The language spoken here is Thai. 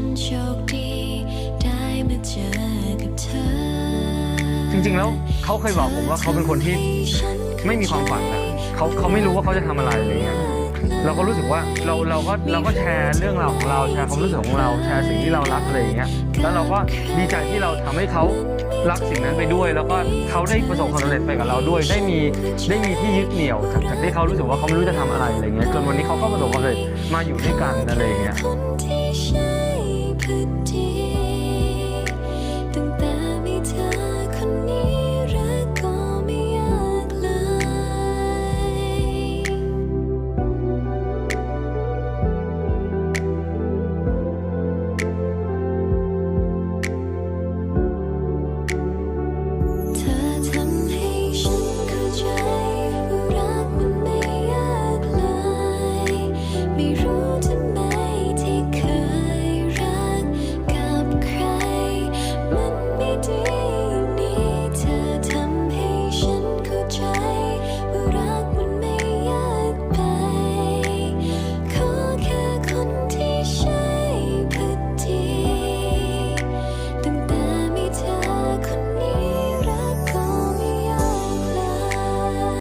นโชคดีได้มาเจอกับเธอ จริงๆ แล้วเขาเคยบอกผมว่าเขาเป็นคนที่ไม่มีความฝันนะเขาเขาไม่รู้ว่าเขาจะทำอะไรอะไรเงี้ยเราก็รู้สึกว่าเราเราก็เราก็แชร์เรื่องราวของเราแชร์ความรู้สึกของเราแชร์สิ่งที่เรารักอะไรอย่างเงี้ยแล้วเราก็ดีใจที่เราทำให้เขารักสิ่งนั้นไปด้วย แล้วก็เขาได้ประสบความสำเร็จไปกับเราด้วย ได้มีได้มีที่ยึดเหนี่ยวจากจากที่เขารู้สึกว่าเขาไม่รู้จะทำอะไรอะไรเงี้ยจนวันนี้เขาก็ประสบความสำเร็จมาอยู่ด้วยกันอะไรอย่างเงี้ย